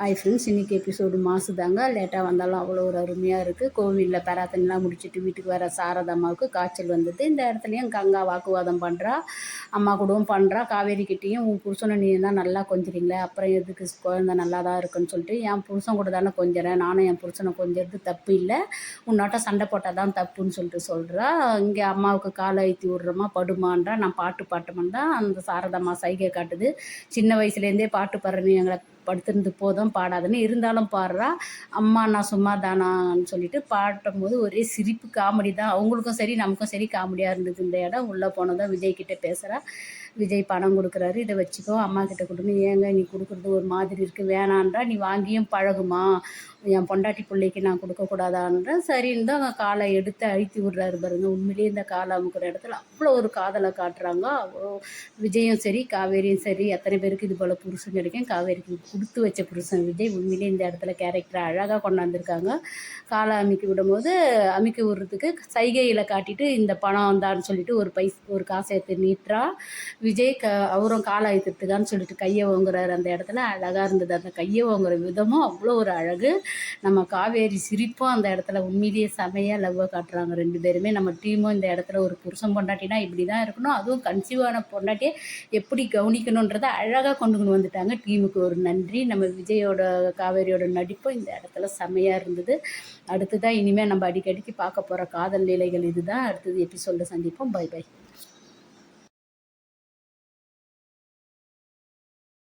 Hi friends இன்றைக்கி episode மாசு தாங்க லேட்டாக வந்தாலும் அவ்வளோ ஒரு அருமையாக இருக்குது கோவிலில் பெராத்தனைலாம் முடிச்சுட்டு வீட்டுக்கு வர சாரதாம்மாவுக்கு காய்ச்சல் வந்தது. இந்த இடத்துலையும் கங்கா வாக்குவாதம் பண்ணுறா அம்மா கூடவும் பண்ணுறா காவேரி கிட்டேயும் உன் புருஷனை நீ தான் நல்லா கொஞ்சிறீங்களே. அப்புறம் எதுக்கு குழந்த நல்லா தான் இருக்குன்னு சொல்லிட்டு என் புருஷன் கூட தானே கொஞ்சறேன். நானும் என் புருஷனை கொஞ்சிறது தப்பு இல்லை. உன்னாட்ட சண்டை போட்டால் தான் தப்புன்னு சொல்லிட்டு சொல்கிறா இங்கே அம்மாவுக்கு காலை ஐத்தி விட்றோமா படுமான்றா. நான் பாட்டு பாட்டுமான் தான் அந்த சாரதாம்மா சைகை காட்டுது. சின்ன வயசுலேருந்தே பாட்டு பாடுறேன்னு எங்களை படுத்திருந்து போதும் பாடாதுன்னு இருந்தாலும் பாடுறா. அம்மா நான் சும்மா தானான்னு சொல்லிட்டு பாடும்போது ஒரே சிரிப்பு காமெடி தான். அவங்களுக்கும் சரி நமக்கும் சரி காமெடியாக இருந்தது இந்த இடம். உள்ளே போனதும் விஜய் கிட்டே பேசுகிறா விஜய் பணம் கொடுக்குறாரு. இதை வச்சுக்கோ அம்மா கிட்ட கொடுங்க ஏங்க நீ கொடுக்குறது ஒரு மாதிரி இருக்குது வேணான்றா நீ வாங்கியும் பழகுமா? என் பொண்டாட்டி பிள்ளைக்கு நான் கொடுக்கக்கூடாதான்ற? சரின்னு தான் காலை எடுத்து அழுத்தி விட்றாரு பாருங்க. உண்மையிலேயே இந்த காலை அமுக்கிற இடத்துல அவ்வளோ ஒரு காதலை காட்டுறாங்க. அவ்வளோ விஜயும் சரி காவேரியும் சரி எத்தனை பேருக்கு இது போல் புருஷன் கிடைக்கும் காவேரிக்கு கொடுத்து வச்ச புருஷன் விஜய் உண்மையிலே இந்த இடத்துல கேரக்டரை அழகாக கொண்டாந்துருக்காங்க. காலை அமுக்கி விடும்போது அமுக்கி விடுறதுக்கு சைகையில் காட்டிட்டு இந்த பணம் வந்தான்னு சொல்லிட்டு ஒரு பைஸ் ஒரு காசை எடுத்து நீட்டுறா. விஜய் க அவரும் காலை அழுத்துட்டுதான்னு சொல்லிட்டு கையை ஓங்குறாரு. அந்த இடத்துல அழகாக இருந்தது. அந்த கையை ஓங்குற விதமும் அவ்வளோ ஒரு அழகு. நம்ம காவேரி சிரிப்பும் அந்த இடத்துல உண்மையிலேயே செமையாக லவ்வை காட்டுறாங்க ரெண்டு பேருமே. நம்ம டீமும் இந்த இடத்துல ஒரு புருஷன் பொண்டாட்டினா இப்படி தான் இருக்கணும். அதுவும் கன்சீவான பொண்டாட்டியை எப்படி கவனிக்கணுன்றதை அழகாக கொண்டு கொண்டு வந்துட்டாங்க. டீமுக்கு ஒரு நன்றி. நம்ம விஜயோட காவேரியோட நடிப்பும் இந்த இடத்துல செமையாக இருந்தது. அடுத்ததாக இனிமேல் நம்ம அடிக்கடிக்கு பார்க்க போகிற காதல் நிலைகள் இதுதான். அடுத்தது எபிசோடில் சந்திப்போம். By by